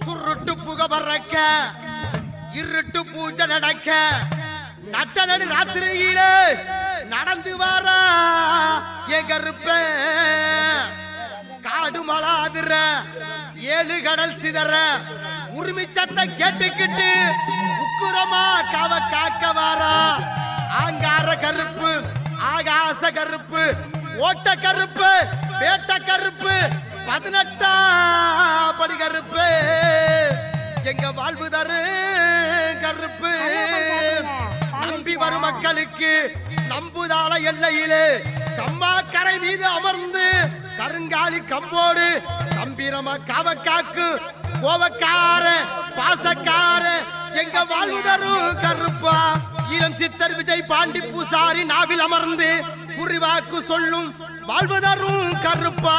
சுருட்டு புக பறக்க இருட்டு பூஜை நடக்க நட்ட நடு ராத்திரியில நடந்து வாரா என் கருப்ப. காடு மலாதுற ஏழு கடல் சிதற உரிமை சத்தம் கேட்டுக்கிட்டு உக்குரமா கவ வாரா. ஆங்கார கருப்பு ஆகாச கருப்பு ஓட்ட கருப்பு வேட்ட கருப்பு பதினெட்டா படி கருப்பு. எங்க வாழ்வு தரு கருப்பு. நம்பி வரும் மக்களுக்கு நம்புதால எல்லையிலே கம்மாக்கரை மீது அமர்ந்து கருங்காலி கம்போடு கம்பீரமா காவக்காக்கு கோவக்கார பாசக்கார வாழ்வுதரும் கருப்பா. இளம் சித்தர் விஜய் பாண்டி பூசாரி நாவில் அமர்ந்து குறிவாக்கு சொல்லும் வாழ்வு தரும் கருப்பா.